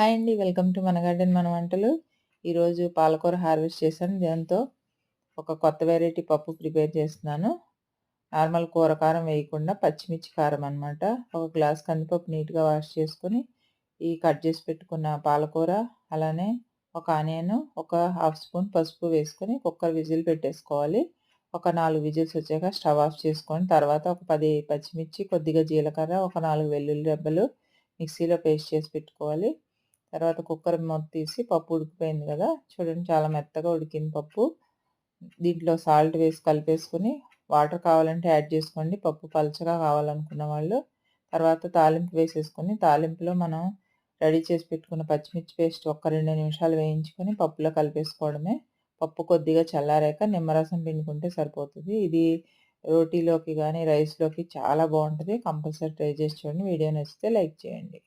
Hi అండి. Welcome to మన garden మన వంటలు. ఈరోజు పాలకూర హార్వెస్ట్ చేశాను. దాంతో ఒక కొత్త వెరైటీ పప్పు ప్రిపేర్ చేస్తున్నాను. నార్మల్ కూర కారం వేయకుండా పచ్చిమిర్చి కారం అనమాట. ఒక గ్లాస్ కందిపప్పు నీట్‌గా వాష్ చేసుకొని, ఈ కట్ చేసి పెట్టుకున్న పాలకూర, అలానే ఒక ఆనియన్, ఒక హాఫ్ స్పూన్ పసుపు వేసుకొని కుక్కర్ విజిల్ పెట్టేసుకోవాలి. ఒక నాలుగు విజిల్స్ వచ్చాక స్టవ్ ఆఫ్ చేసుకొని, తర్వాత ఒక పది పచ్చిమిర్చి, కొద్దిగా జీలకర్ర, ఒక నాలుగు వెల్లుల్లి రెబ్బలు మిక్సీలో పేస్ట్ చేసి పెట్టుకోవాలి. తర్వాత కుక్కర్ మూత తీసి పప్పు ఉడికిపోయింది కదా! చూడండి చాలా మెత్తగా ఉడికింది పప్పు. దీంట్లో సాల్ట్ వేసి కలిపేసుకొని, వాటర్ కావాలంటే యాడ్ చేసుకోండి. పప్పు పలచగా కావాలనుకున్న వాళ్ళు. తర్వాత తాలింపు వేసేసుకొని, తాలింపులో మనం రెడీ చేసి పెట్టుకున్న పచ్చిమిర్చి పేస్ట్ ఒక్క రెండు నిమిషాలు వేయించుకొని పప్పులో కలిపేసుకోవడమే. పప్పు కొద్దిగా చల్లారాక నిమ్మరసం పిండుకుంటే సరిపోతుంది ఇది రోటీలోకి కానీ రైస్‌లోకి చాలా బాగుంటుంది కంపల్సరీ ట్రై చేసి చూడండి. వీడియో నచ్చితే లైక్ చేయండి.